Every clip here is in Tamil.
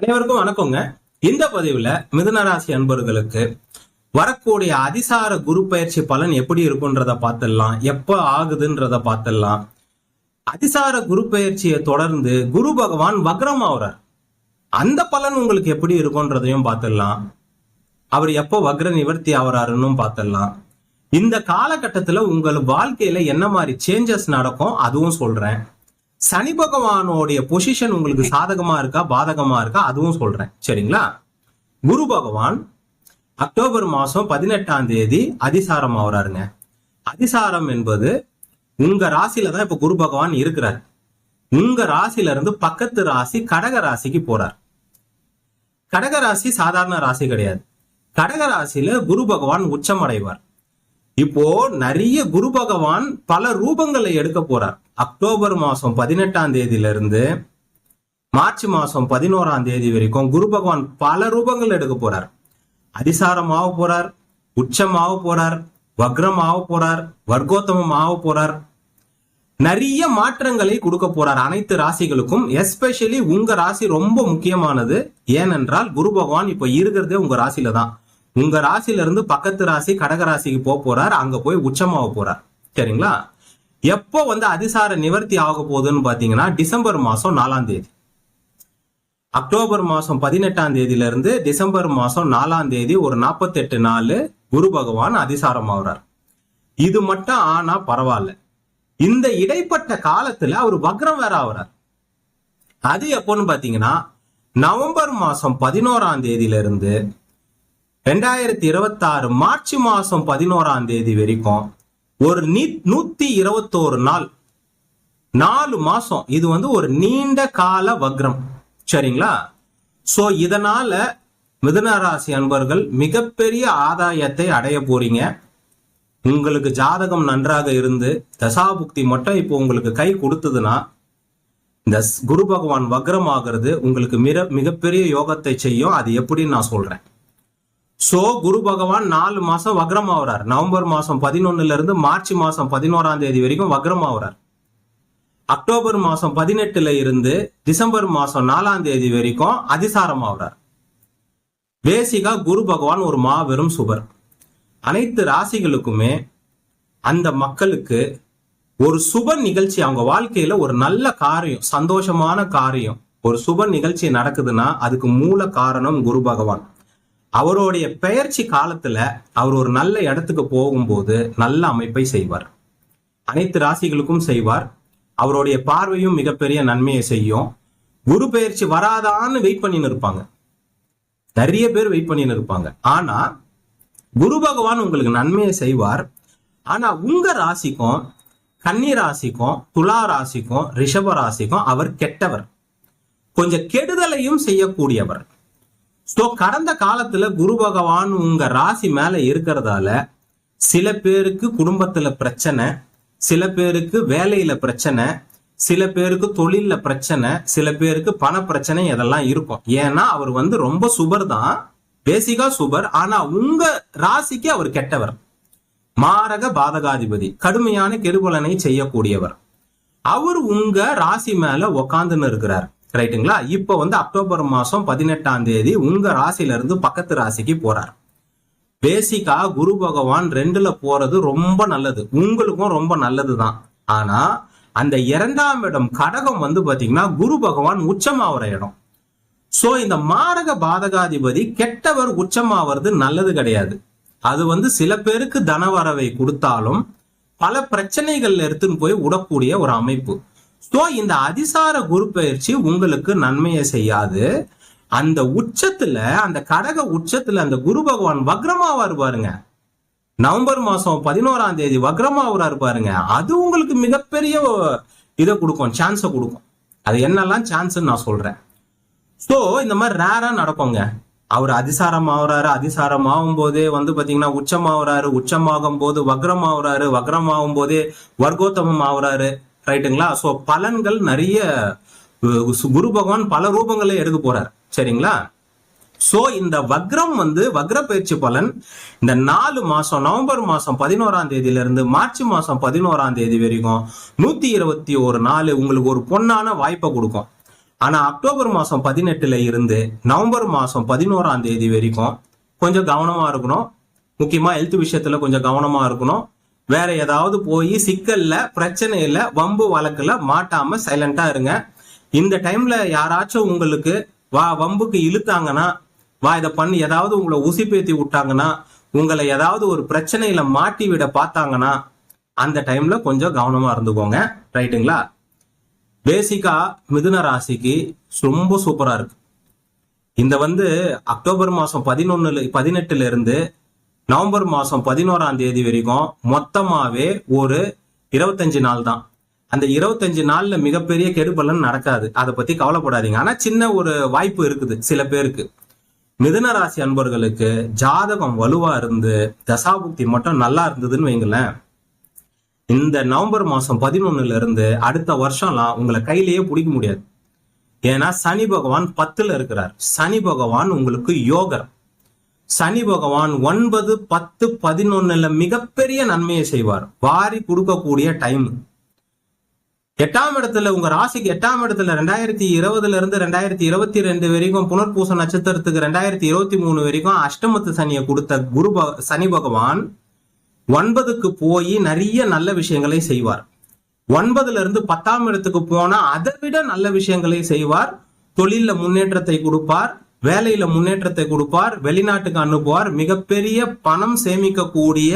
அனைவருக்கும் வணக்கங்க. இந்த பதிவுல மிதுனராசி அன்பர்களுக்கு வரக்கூடிய அதிசார குரு பயிற்சி பலன் எப்படி இருக்குன்றத பார்த்துடலாம். எப்ப ஆகுதுன்றத பார்த்துடலாம். அதிசார குரு பயிற்சியை தொடர்ந்து குரு பகவான் வக்ரம் ஆகுறார் அந்த பலன் உங்களுக்கு எப்படி இருக்குன்றதையும் பார்த்துடலாம். அவர் எப்போ வக்ர நிவர்த்தி ஆகிறாருன்னு பார்த்துடலாம். இந்த காலகட்டத்துல உங்கள் வாழ்க்கையில என்ன மாதிரி சேஞ்சஸ் நடக்கும்? அதுவும் சொல்றேன். சனி பகவானோடைய பொசிஷன் உங்களுக்கு சாதகமா இருக்கா பாதகமா இருக்கா அதுவும் சொல்றேன். சரிங்களா? குரு பகவான் அக்டோபர் மாசம் பதினெட்டாம் தேதி அதிசாரம் ஆகுறாருங்க அதிசாரம் என்பது உங்க ராசியில தான் இப்ப குரு பகவான் இருக்கிறார். உங்க ராசியில இருந்து பக்கத்து ராசி கடக ராசிக்கு போறார். கடக ராசி சாதாரண ராசி கிடையாது. கடக ராசியில குரு பகவான் உச்சமடைவார். இப்போ நிறைய குரு பகவான் பல ரூபங்களை எடுக்க போறார். அக்டோபர் மாதம் பதினெட்டாம் தேதியிலிருந்து மார்ச் மாதம் பதினோராம் தேதி வரைக்கும் குரு பகவான் பல ரூபங்கள் எடுக்க போறார். அதிசாரம் ஆக போறார் உச்சம் ஆக போறார் வக்ரம் ஆக போறார் வர்க்கோத்தமம் ஆக போறார். நிறைய மாற்றங்களை கொடுக்க போறார் அனைத்து ராசிகளுக்கும் எஸ்பெஷலி உங்க ராசி ரொம்ப முக்கியமானது. ஏனென்றால் குரு பகவான் இப்ப இருக்கிறதே உங்க ராசியில தான். உங்க ராசியில இருந்து பக்கத்து ராசி கடக ராசிக்கு போக போறார் அங்க போய் உச்சமாக போறார். சரிங்களா? எப்போ வந்து அதிசார நிவர்த்தி ஆக போகுதுன்னு பாத்தீங்கன்னா டிசம்பர் மாசம் நாலாம் தேதி. அக்டோபர் மாசம் பதினெட்டாம் தேதியில இருந்து டிசம்பர் மாசம் நாலாம் தேதி ஒரு நாற்பத்தெட்டு நாள் குரு பகவான் அதிசாரம் ஆகுறார். இது மட்டும் ஆனா பரவாயில்ல. இந்த இடைப்பட்ட காலத்துல அவர் வக்ரம் வேற ஆகுறார். அது எப்போன்னு பாத்தீங்கன்னா நவம்பர் மாசம் பதினோராம் தேதியில இருந்து ரெண்டாயிரத்தி இருபத்தாறு மார்ச் மாசம் பதினோராம் தேதி வரைக்கும் ஒரு நீ நூத்தி இருபத்தோரு நாள். நாலு மாசம். இது வந்து ஒரு நீண்ட கால வக்ரம். சரிங்களா? சோ இதனால மிதனராசி அன்பர்கள் மிகப்பெரிய ஆதாயத்தை அடைய போறீங்க. உங்களுக்கு ஜாதகம் நன்றாக இருந்து தசாபுக்தி மட்டும் இப்போ உங்களுக்கு கை கொடுத்ததுன்னா இந்த குரு பகவான் வக்ரம் ஆகிறது உங்களுக்கு மிக மிகப்பெரிய யோகத்தை செய்யும். அது எப்படின்னு நான் சொல்றேன். சோ குரு பகவான் நாலு மாசம் வக்ரம் ஆகுறார் நவம்பர் மாசம் பதினொன்னுல இருந்து மார்ச் மாசம் பதினோராம் தேதி வரைக்கும் வக்ரம் ஆகுறார் அக்டோபர் மாசம் பதினெட்டுல இருந்து டிசம்பர் மாசம் நாலாம் தேதி வரைக்கும் அதிசாரம் ஆகுறார் பேசிக்கா குரு பகவான் ஒரு மாபெரும் சுபர். அனைத்து ராசிகளுக்குமே அந்த மக்களுக்கு ஒரு சுப நிகழ்ச்சி அவங்க வாழ்க்கையில ஒரு நல்ல காரியம் சந்தோஷமான காரியம் ஒரு சுப நிகழ்ச்சி நடக்குதுன்னா அதுக்கு மூல காரணம் குரு பகவான். அவருடைய பெயர்ச்சி காலத்துல அவர் ஒரு நல்ல இடத்துக்கு போகும்போது நல்ல அமைப்பை செய்வார். அனைத்து ராசிகளுக்கும் செய்வார். அவருடைய பார்வையும் மிகப்பெரிய நன்மையை செய்யும். குரு பெயர்ச்சி வராதான்னு வெயிட் பண்ணின்னு இருப்பாங்க. நிறைய பேர் வெயிட் பண்ணின்னு இருப்பாங்க. ஆனா குரு பகவான் உங்களுக்கு நன்மையை செய்வார். ஆனா உங்க ராசிக்கும் கன்னி ராசிக்கும் துலா ராசிக்கும் ரிஷப ராசிக்கும் அவர் கெட்டவர். கொஞ்சம் கெடுதலையும் செய்யக்கூடியவர். ஸோ கடந்த காலத்துல குரு பகவான் உங்க ராசி மேல இருக்கிறதால சில பேருக்கு குடும்பத்துல பிரச்சனை சில பேருக்கு வேலையில பிரச்சனை சில பேருக்கு தொழில்ல பிரச்சனை சில பேருக்கு பண பிரச்சனை இதெல்லாம் இருக்கும். ஏன்னா அவர் வந்து ரொம்ப சுபர் தான். பேசிக்கா சுபர். ஆனா உங்க ராசிக்கு அவர் கெட்டவர். மாரக பாதகாதிபதி. கடுமையான கெடுபலனை செய்யக்கூடியவர். அவர் உங்க ராசி மேல உக்காந்துன்னு இருக்கிறார். ரைட்டுங்களா இப்போ வந்து அக்டோபர் மாதம் பதினெட்டாம் தேதி உங்கள் ராசியிலிருந்து பக்கத்து ராசிக்கு போகிறார் பேசிக்கா குரு பகவான் ரெண்டுல போறது ரொம்ப நல்லது. உங்களுக்கும் ரொம்ப நல்லது தான் ஆனா அந்த இரண்டாம் இடம் கடகம் வந்து பாத்தீங்கன்னா குரு பகவான் உச்சமாகிற இடம். சோ இந்த மாரக பாதகாதிபதி கெட்டவர் உச்சமாவது நல்லது கிடையாது. அது வந்து சில பேருக்கு தனவரவை கொடுத்தாலும் பல பிரச்சனைகள்ல எடுத்துன்னு போய் விடக்கூடிய ஒரு அமைப்பு. ஸோ இந்த அதிசார குரு பயிற்சி உங்களுக்கு நன்மையை செய்யாது. அந்த உச்சத்துல அந்த கடக உச்சத்துல அந்த குரு பகவான் வக்ரமாவார் பாருங்க நவம்பர் மாசம் பதினோராம் தேதி வக்ரமாவராரு பாருங்க. அது உங்களுக்கு மிகப்பெரிய இதை கொடுக்கும் சான்ஸை கொடுக்கும். அது என்னெல்லாம் சான்ஸ்ன்னு நான் சொல்றேன். ஸோ இந்த மாதிரி ரேரா நடக்குங்க. அவர் அதிசாரம் ஆகுறாரு அதிசாரம் ஆகும் போதே வந்து பாத்தீங்கன்னா உச்சம் ஆகுறாரு உச்சமாகும் போது வக்ரம் ஆகுறாரு வக்ரம் ஆகும் போதே வர்க்கோத்தமம் ஆகுறாரு. ரைட்டுங்களா? ஸோ பலன்கள் நிறைய குரு பகவான் பல ரூபங்களை எடுக்க போறார். சரிங்களா? ஸோ இந்த வக்ரம் வந்து வக்ர பயிற்சி பலன் இந்த நாலு மாசம் நவம்பர் மாசம் பதினோராம் தேதியில இருந்து மார்ச் மாசம் பதினோராம் தேதி வரைக்கும் நூத்தி இருபத்தி ஒரு நாலு உங்களுக்கு ஒரு பொன்னான வாய்ப்பை கொடுக்கும். ஆனா அக்டோபர் மாசம் பதினெட்டுல இருந்து நவம்பர் மாசம் பதினோராம் தேதி வரைக்கும் கொஞ்சம் கவனமா இருக்கணும். முக்கியமா ஹெல்த் விஷயத்துல கொஞ்சம் கவனமா இருக்கணும். வேற ஏதாவது போய் சிக்கல்ல பிரச்சனையில வம்பு வழக்குல மாட்டாம சைலண்டா இருங்க. இந்த டைம்ல யாராச்சும் உங்களுக்கு வா வம்புக்கு இழுத்தாங்கன்னா வா இதை பண்ணி. ஏதாவது உங்களை உசிப்பேத்தி விட்டாங்கன்னா உங்களை ஏதாவது ஒரு பிரச்சனையில மாட்டி விட பார்த்தாங்கன்னா அந்த டைம்ல கொஞ்சம் கவனமா இருந்துக்கோங்க. ரைட்டுங்களா? பேசிக்கா மிதுன ராசிக்கு ரொம்ப சூப்பரா இருக்கு. இந்த வந்து அக்டோபர் மாசம் பதினொன்னுல பதினெட்டுல இருந்து நவம்பர் மாசம் பதினோராம் தேதி வரைக்கும் மொத்தமாவே ஒரு இருபத்தஞ்சு நாள் தான். அந்த இருபத்தஞ்சு நாள்ல மிகப்பெரிய கெடுபலன் நடக்காது. அதை பத்தி கவலைப்படாதீங்க. ஆனா சின்ன ஒரு வாய்ப்பு இருக்குது சில பேருக்கு. மிதுன ராசி அன்பர்களுக்கு ஜாதகம் வலுவா இருந்து தசாபுக்தி மட்டும் நல்லா இருந்ததுன்னு வைங்களேன். இந்த நவம்பர் மாசம் பதினொன்னுல இருந்து அடுத்த வருஷம்லாம் உங்களை கையிலேயே பிடிக்க முடியாது. ஏன்னா சனி பகவான் பத்துல இருக்கிறார். சனி பகவான் உங்களுக்கு யோகர். சனி பகவான் ஒன்பது பத்து பதினொன்னுல மிகப்பெரிய நன்மையை செய்வார். வாரி கொடுக்கக்கூடிய டைம் எட்டாம் இடத்துல உங்க ராசிக்கு எட்டாம் இடத்துல ரெண்டாயிரத்தி இருபதுல இருந்து ரெண்டாயிரத்தி இருபத்தி ரெண்டு வரைக்கும் புனர்பூச நட்சத்திரத்துக்கு ரெண்டாயிரத்தி இருபத்தி மூணு வரைக்கும் அஷ்டமத்து சனியை கொடுத்த குரு சனி பகவான் ஒன்பதுக்கு போய் நிறைய நல்ல விஷயங்களை செய்வார். ஒன்பதுல இருந்து பத்தாம் இடத்துக்கு போனா அதை விட நல்ல விஷயங்களை செய்வார். தொழில முன்னேற்றத்தை கொடுப்பார். வேலையில முன்னேற்றத்தை கொடுப்பார் வெளிநாட்டுக்கு அனுப்புவார் மிகப்பெரிய பணம் சேமிக்கக்கூடிய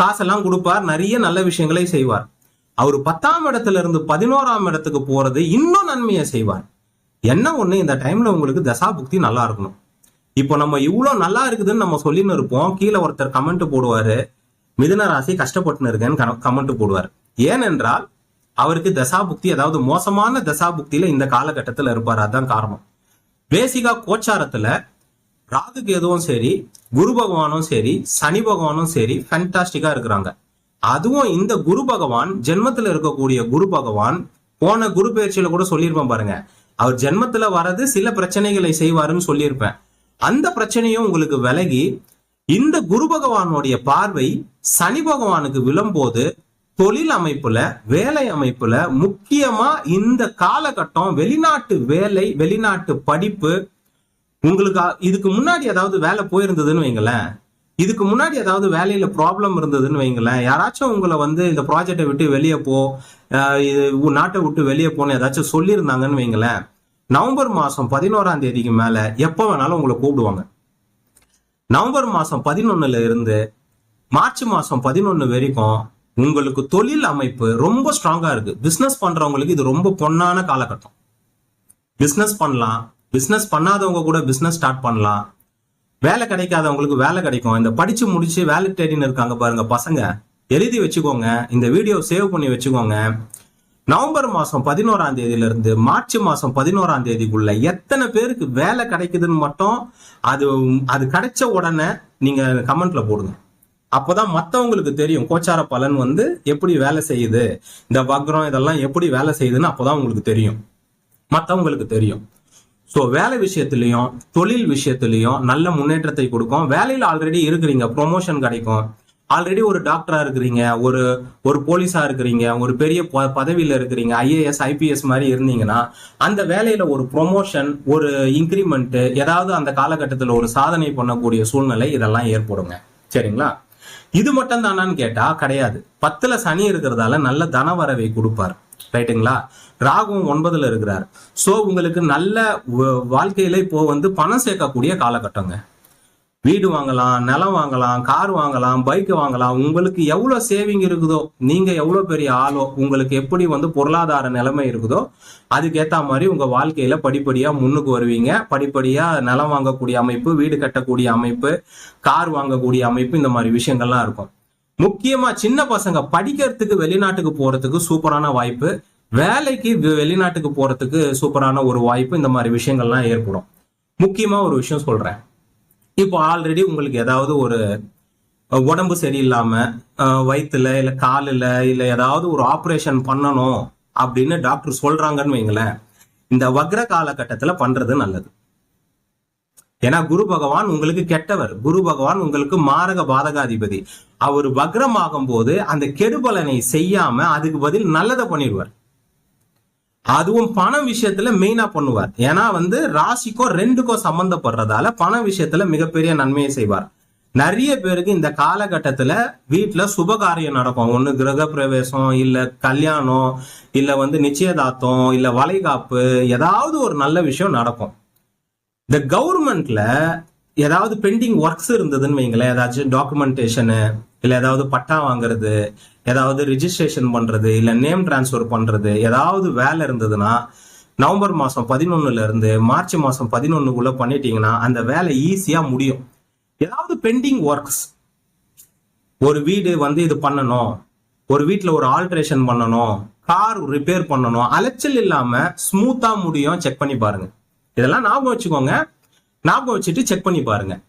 காசெல்லாம் கொடுப்பார் நிறைய நல்ல விஷயங்களை செய்வார். அவர் பத்தாம் இடத்துல இருந்து பதினோராம் இடத்துக்கு போறது இன்னும் நன்மையை செய்வார். என்ன ஒண்ணு இந்த டைம்ல உங்களுக்கு தசாபுக்தி நல்லா இருக்கணும். இப்போ நம்ம இவ்வளவு நல்லா இருக்குதுன்னு நம்ம சொல்லின்னு இருப்போம். கீழே ஒருத்தர் கமெண்ட் போடுவாரு. மிதுன ராசி கஷ்டப்பட்டுன்னு இருக்கேன்னு கமெண்ட் போடுவார். ஏனென்றால் அவருக்கு தசாபுக்தி அதாவது மோசமான தசாபுக்தியில இந்த காலகட்டத்துல இருப்பார். அதுதான் காரணம். பேசிக்கா கோச்சாரத்துல ராகு கேதுவும் சரி குரு பகவானும் சரி சனி பகவானும் சரி ஃபேண்டாஸ்டிக்கா இருக்கிறாங்க. அதுவும் இந்த குரு பகவான் ஜென்மத்துல இருக்கக்கூடிய குரு பகவான் போன குரு பயிற்சியில கூட சொல்லியிருப்பேன் பாருங்க. அவர் ஜென்மத்துல வர்றது சில பிரச்சனைகளை செய்வாருன்னு சொல்லியிருப்பேன். அந்த பிரச்சனையும் உங்களுக்கு விலகி இந்த குரு பகவானுடைய பார்வை சனி பகவானுக்கு விழும்போது தொழில் அமைப்புல வேலை அமைப்புல முக்கியமா இந்த காலகட்டம் வெளிநாட்டு வேலை வெளிநாட்டு படிப்பு உங்களுக்கு இதுக்கு முன்னாடி ஏதாவது வேலை போயிருந்ததுன்னு வைங்களேன். இதுக்கு முன்னாடி ஏதாவது வேலையில ப்ராப்ளம் இருந்ததுன்னு வைங்களேன். யாராச்சும் உங்களை வந்து இந்த ப்ராஜெக்டை விட்டு வெளியே போ இது நாட்டை விட்டு வெளியே போன்னு ஏதாச்சும் சொல்லியிருந்தாங்கன்னு வைங்களேன். நவம்பர் மாசம் பதினோராம் தேதிக்கு மேல எப்ப வேணாலும் உங்களை கூப்பிடுவாங்க. நவம்பர் மாசம் பதினொன்னுல இருந்து மார்ச் மாசம் பதினொன்னு வரைக்கும் உங்களுக்கு தொழில் அமைப்பு ரொம்ப ஸ்ட்ராங்கா இருக்கு. பிசினஸ் பண்றவங்களுக்கு இது ரொம்ப பொன்னான காலகட்டம். பிசினஸ் பண்ணலாம். பிசினஸ் பண்ணாதவங்க கூட பிசினஸ் ஸ்டார்ட் பண்ணலாம். வேலை கிடைக்காதவங்களுக்கு வேலை கிடைக்கும். இந்த படிச்சு முடிச்சு வேலை தேடின்னு இருக்காங்க பாருங்க பசங்க. எழுதி வச்சுக்கோங்க. இந்த வீடியோ சேவ் பண்ணி வச்சுக்கோங்க. நவம்பர் மாசம் பதினோராம் தேதியில இருந்து மார்ச் மாசம் பதினோராம் தேதிக்குள்ள எத்தனை பேருக்கு வேலை கிடைக்குதுன்னு மட்டும் அது அது கிடைச்ச உடனே நீங்க கமெண்ட்ல போடுங்க. அப்பதான் மத்தவங்களுக்கு தெரியும் கோச்சார பலன் வந்து எப்படி வேலை செய்யுது இந்த வக்ரம் இதெல்லாம் எப்படி வேலை செய்யுதுன்னு அப்பதான் உங்களுக்கு தெரியும். மத்தவங்களுக்கு தெரியும். ஸோ வேலை விஷயத்துலையும் தொழில் விஷயத்துலையும் நல்ல முன்னேற்றத்தை கொடுக்கும். வேலையில ஆல்ரெடி இருக்கிறீங்க ப்ரொமோஷன் கிடைக்கும். ஆல்ரெடி ஒரு டாக்டரா இருக்கிறீங்க ஒரு ஒரு போலீஸா இருக்கிறீங்க ஒரு பெரிய ப- பதவியில இருக்கிறீங்க ஐஏஎஸ் ஐபிஎஸ் மாதிரி இருந்தீங்கன்னா அந்த வேலையில ஒரு ப்ரொமோஷன் ஒரு இன்க்ரிமெண்ட் ஏதாவது அந்த காலகட்டத்தில் ஒரு சாதனை பண்ணக்கூடிய சூழ்நிலை இதெல்லாம் ஏற்படுங்க. சரிங்களா? இது மட்டும் தானான்னு கேட்டா கிடையாது. பத்துல சனி இருக்கிறதால நல்ல தனவரவை கொடுப்பார். ரைட்டுங்களா? ராகுவும் ஒன்பதுல இருக்கிறார். சோ உங்களுக்கு நல்ல வாழ்க்கையில இப்போ வந்து பணம் சேர்க்கக்கூடிய காலகட்டங்க. வீடு வாங்கலாம் நிலம் வாங்கலாம் கார் வாங்கலாம் பைக் வாங்கலாம். உங்களுக்கு எவ்வளோ சேவிங் இருக்குதோ நீங்கள் எவ்வளோ பெரிய ஆளோ உங்களுக்கு எப்படி வந்து பொருளாதார நிலைமை இருக்குதோ அதுக்கேற்ற மாதிரி உங்கள் வாழ்க்கையில் படிப்படியாக முன்னுக்கு வருவீங்க. படிப்படியாக நிலம் வாங்கக்கூடிய அமைப்பு வீடு கட்டக்கூடிய அமைப்பு கார் வாங்கக்கூடிய அமைப்பு இந்த மாதிரி விஷயங்கள்லாம் இருக்கும். முக்கியமாக சின்ன பசங்க படிக்கிறதுக்கு வெளிநாட்டுக்கு போகிறதுக்கு சூப்பரான வாய்ப்பு. வேலைக்கு வெளிநாட்டுக்கு போகிறதுக்கு சூப்பரான ஒரு வாய்ப்பு இந்த மாதிரி விஷயங்கள்லாம் ஏற்படும். முக்கியமாக ஒரு விஷயம் சொல்கிறேன் இப்போ ஆல்ரெடி உங்களுக்கு ஏதாவது ஒரு உடம்பு சரியில்லாம வயிற்றுல இல்லை இல்ல காலில் இல்ல ஏதாவது ஒரு ஆப்ரேஷன் பண்ணணும் அப்படின்னு டாக்டர் சொல்றாங்கன்னு வைங்களேன் இந்த வக்ர காலகட்டத்துல பண்றது நல்லது. ஏன்னா குரு பகவான் உங்களுக்கு கெட்டவர். குரு பகவான் உங்களுக்கு மாரக பாதகாதிபதி. அவர் வக்ரமாகும் போது அந்த கெடுபலனை செய்யாம அதுக்கு பதில் நல்லதை பண்ணிடுவார். அதுவும் பண விஷயத்துல மெயினா பண்ணுவார். ஏன்னா வந்து ராசிக்கோ ரெண்டுக்கோ சம்பந்தப்படுறதால பண விஷயத்துல மிகப்பெரிய நன்மையை செய்வார். நிறைய பேருக்கு இந்த காலகட்டத்துல வீட்டுல சுபகாரியம் நடக்கும். ஒண்ணு கிரக பிரவேசம் இல்ல கல்யாணம் இல்ல வந்து நிச்சயதார்த்தம் இல்ல வளைகாப்பு ஏதாவது ஒரு நல்ல விஷயம் நடக்கும். இந்த கவர்மெண்ட்ல ஏதாவது பெண்டிங் ஒர்க்ஸ் இருந்ததுன்னு வைங்களேன். ஏதாச்சும் டாக்குமெண்டேஷனு இல்ல ஏதாவது பட்டா வாங்குறது ஏதாவது ரிஜிஸ்ட்ரேஷன் பண்ணுறது இல்லை நேம் டிரான்ஸ்ஃபர் பண்ணுறது ஏதாவது வேலை இருந்ததுன்னா நவம்பர் மாதம் பதினொன்னுலருந்து மார்ச் மாதம் பதினொன்றுக்குள்ளே பண்ணிட்டீங்கன்னா அந்த வேலை ஈஸியாக முடியும். ஏதாவது பெண்டிங் ஒர்க்ஸ் ஒரு வீடு வந்து இது பண்ணணும். ஒரு வீட்டில் ஒரு ஆல்ட்ரேஷன் பண்ணணும். கார் ரிப்பேர் பண்ணணும். அலைச்சல் இல்லாமல் ஸ்மூத்தாக முடியும். செக் பண்ணி பாருங்க. இதெல்லாம் ஞாபகம் வச்சுக்கோங்க. ஞாபகம் வச்சுட்டு செக் பண்ணி பாருங்க.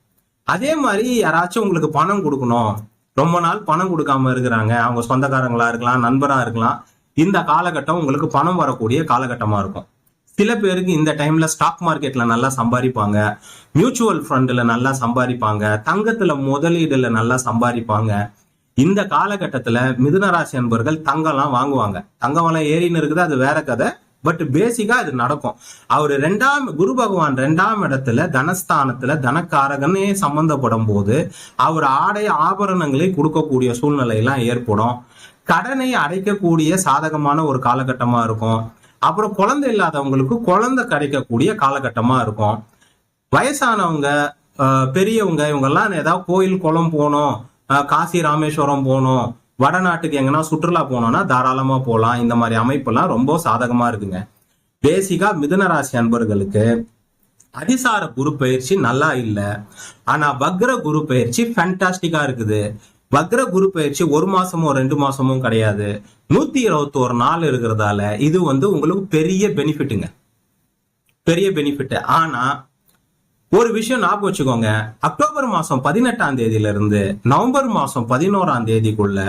அதே மாதிரி யாராச்சும் உங்களுக்கு பணம் கொடுக்கணும். ரொம்ப நாள் பணம் கொடுக்காம இருக்கிறாங்க. அவங்க சொந்தக்காரங்களா இருக்கலாம் நண்பரா இருக்கலாம். இந்த காலகட்டம் உங்களுக்கு பணம் வரக்கூடிய காலகட்டமா இருக்கும். சில பேருக்கு இந்த டைம்ல ஸ்டாக் மார்க்கெட்ல நல்லா சம்பாதிப்பாங்க. மியூச்சுவல் ஃபண்ட்ல நல்லா சம்பாதிப்பாங்க. தங்கத்துல முதலீடுல நல்லா சம்பாதிப்பாங்க. இந்த காலகட்டத்துல மிதுனராசி அன்பர்கள் தங்கம்லாம் வாங்குவாங்க. தங்கம் ஏறின்னு இருக்குது அது வேற கதை. பட் பேசிக்கா இது நடக்கும். அவர் ரெண்டாம் குரு பகவான் ரெண்டாம் இடத்துல தனஸ்தானத்துல தனக்காரகனே சம்பந்தப்படும் போது அவர் ஆடை ஆபரணங்களை கொடுக்கக்கூடிய சூழ்நிலை எல்லாம் ஏற்படும். கடனை அடைக்கக்கூடிய சாதகமான ஒரு காலகட்டமா இருக்கும். அப்புறம் குழந்தை இல்லாதவங்களுக்கு குழந்தை கிடைக்கக்கூடிய காலகட்டமா இருக்கும். வயசானவங்க பெரியவங்க இவங்கெல்லாம் ஏதாவது கோயில் குளம் போகணும் காசி ராமேஸ்வரம் போகணும் வடநாட்டுக்கு எங்கன்னா சுற்றுலா போனோம்னா தாராளமா போகலாம் இந்த மாதிரி அமைப்பெல்லாம் ரொம்ப சாதகமா இருக்குங்க. பேசிக்கா மிதுன ராசி அன்பர்களுக்கு அதிசார குரு பயிற்சி நல்லா இல்லை. ஆனா வக்ர குரு பயிற்சி ஃபேண்டாஸ்டிக்கா இருக்குது. வக்ர குரு பயிற்சி ஒரு மாசமோ ரெண்டு மாசமும் கிடையாது. நூத்தி இருபத்தோரு நாள் இருக்கிறதால இது வந்து உங்களுக்கு பெரிய பெனிஃபிட்டுங்க பெரிய பெனிஃபிட் ஆனா ஒரு விஷயம் ஞாபகம் வச்சுக்கோங்க. அக்டோபர் மாசம் பதினெட்டாம் தேதியில இருந்து நவம்பர் மாசம் பதினோராம் தேதிக்குள்ள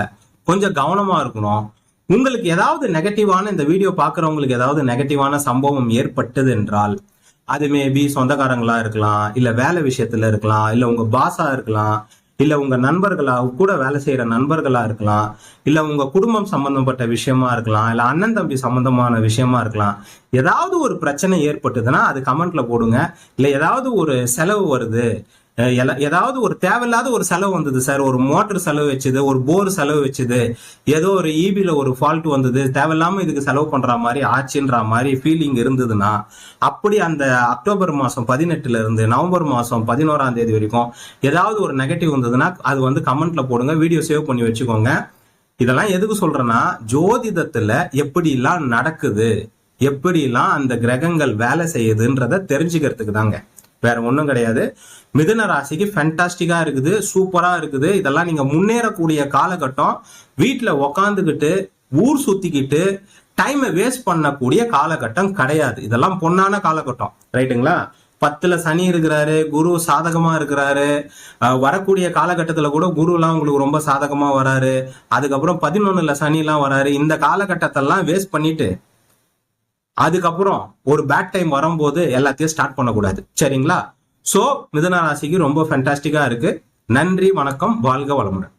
கொஞ்சம் கவனமா இருக்கணும். உங்களுக்கு ஏதாவது நெகட்டிவான இந்த வீடியோ பார்க்குறவங்களுக்கு ஏதாவது நெகட்டிவான சம்பவம் ஏற்பட்டது என்றால் அது மேபி சொந்தக்காரங்களா இருக்கலாம் இல்ல வேலை விஷயத்துல இருக்கலாம் இல்ல உங்க பாஸா இருக்கலாம் இல்ல உங்க நண்பர்களா கூட வேலை செய்யற நண்பர்களா இருக்கலாம். இல்ல உங்க குடும்பம் சம்பந்தப்பட்ட விஷயமா இருக்கலாம். இல்ல அண்ணன் தம்பி சம்பந்தமான விஷயமா இருக்கலாம். ஏதாவது ஒரு பிரச்சனை ஏற்பட்டுதுன்னா அது கமெண்ட்ல போடுங்க. இல்ல ஏதாவது ஒரு செலவு வருது ஏதாவது ஒரு தேவையில்லாத ஒரு செலவு வந்தது சார். ஒரு மோட்டர் செலவு வச்சது ஒரு போர் செலவு வச்சது. ஏதோ ஒரு ஈபியில் ஒரு ஃபால்ட் வந்தது. தேவையில்லாம இதுக்கு செலவு பண்ற மாதிரி ஆச்சுன்ற மாதிரி ஃபீலிங் இருந்ததுன்னா அப்படி அந்த அக்டோபர் மாதம் பதினெட்டுல இருந்து நவம்பர் மாதம் பதினோராம் தேதி வரைக்கும் ஏதாவது ஒரு நெகட்டிவ் வந்ததுன்னா அது வந்து கமெண்ட்ல போடுங்க. வீடியோ சேவ் பண்ணி வச்சுக்கோங்க. இதெல்லாம் எதுக்கு சொல்றேன்னா ஜோதிடத்துல எப்படிலாம் நடக்குது எப்படிலாம் அந்த கிரகங்கள் வேலை செய்யுதுன்றத தெரிஞ்சுக்கிறதுக்கு தாங்க. வேற ஒன்றும் கிடையாது. மிதுன ராசிக்கு ஃபென்டாஸ்டிக்காக இருக்குது சூப்பராக இருக்குது. இதெல்லாம் நீங்கள் முன்னேறக்கூடிய காலகட்டம். வீட்டில் உக்காந்துக்கிட்டு ஊர் சுற்றிக்கிட்டு டைமை வேஸ்ட் பண்ணக்கூடிய காலகட்டம் கிடையாது. இதெல்லாம் பொன்னான காலகட்டம். ரைட்டுங்களா பத்துல சனி இருக்கிறாரு குரு சாதகமா இருக்கிறாரு. வரக்கூடிய காலகட்டத்துல கூட குருலாம் உங்களுக்கு ரொம்ப சாதகமா வராரு. அதுக்கப்புறம் பதினொன்னுல சனிலாம் வராரு. இந்த காலகட்டத்தெல்லாம் வேஸ்ட் பண்ணிட்டு அதுக்கப்புறம் ஒரு பேட் டைம் வரும்போது எல்லாத்தையும் ஸ்டார்ட் பண்ணக்கூடாது. சரிங்களா? சோ மிதுன ராசிக்கு ரொம்ப ஃபேண்டாஸ்டிக்கா இருக்கு. நன்றி வணக்கம் வாழ்க வளமுடன்.